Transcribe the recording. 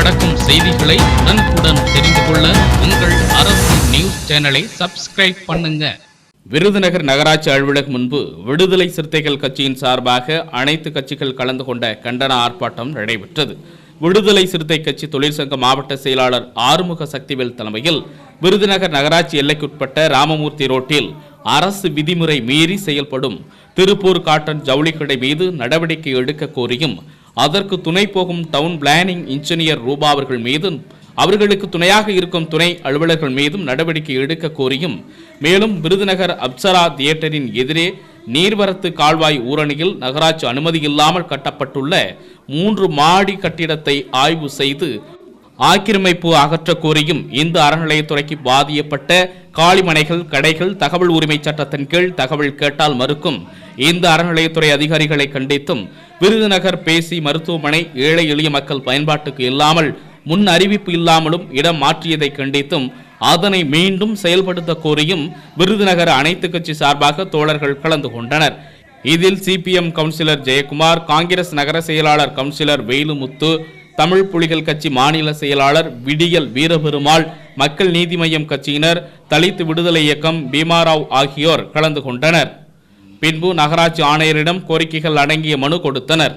நடக்கும் செய்திகளை உடனுக்குடன் தெரிந்து கொள்ள உங்கள் அரசு நியூஸ் சேனலை சப்ஸ்கிரைப் பண்ணுங்க. விருதுநகர் நகராட்சி அலுவலகம் முன்பு விடுதலை சிறுத்தைகள் கட்சியின் சார்பாக அனைத்து கட்சிகள் கலந்து கொண்ட கண்டன ஆர்ப்பாட்டம் நடைபெற்றது. விடுதலை சிறுத்தை கட்சி தொழிற்சங்க மாவட்ட செயலாளர் ஆறுமுக சக்திவேல் தலைமையில் விருதுநகர் நகராட்சி எல்லைக்குட்பட்ட ராமமூர்த்தி ரோட்டில் அரசு விதிமுறை மீறி செயல்படும் திருப்பூர் காட்டன் ஜவுளி கடை மீது நடவடிக்கை எடுக்க கோரியும் அதற்கு துணை போகும் டவுன் பிளானிங் இன்ஜினியர் ரூபா அவர்கள் மீதும் அவர்களுக்கு துணையாக இருக்கும் துணை அலுவலர்கள் மீதும் நடவடிக்கை எடுக்க கோரியும் மேலும் விருதுநகர் அப்சரா தியேட்டரின் எதிரே நீர்வரத்து கால்வாய் ஊரணியில் நகராட்சி அனுமதி இல்லாமல் கட்டப்பட்டுள்ள மூன்று மாடி கட்டிடத்தை ஆய்வு செய்து ஆக்கிரமிப்பு அகற்ற கோரியும் இந்து அறநிலையத்துறைக்கு பாதியப்பட்ட காளிமனைகள் கடைகள் தகவல் உரிமை சட்டத்தின் கீழ் தகவல் கேட்டால் மறுக்கும். இந்த அறநிலையத்துறை அதிகாரிகளை கண்டித்தும் விருதுநகர் பேசி மருத்துவமனை ஏழை எளிய மக்கள் பயன்பாட்டுக்கு இல்லாமல் முன் அறிவிப்பு இல்லாமலும் இடம் மாற்றியதை கண்டித்தும் அதனை மீண்டும் செயல்படுத்த கோரியும் விருதுநகர் அனைத்து கட்சி சார்பாக தோழர்கள் கலந்து கொண்டனர். இதில் சிபிஎம் கவுன்சிலர் ஜெயக்குமார் காங்கிரஸ் நகர செயலாளர் கவுன்சிலர் வேலுமுத்து தமிழ் புலிகள் கட்சி மாநில செயலாளர் விடியல் வீரபெருமாள் மக்கள் நீதி மய்யம் கட்சியினர் தலித் விடுதலை இயக்கம் பீமாராவ் ஆகியோர் கலந்து கொண்டனர். பின்பு நகராட்சி ஆணையரிடம் கோரிக்கைகள் அடங்கிய மனு கொடுத்தனர்.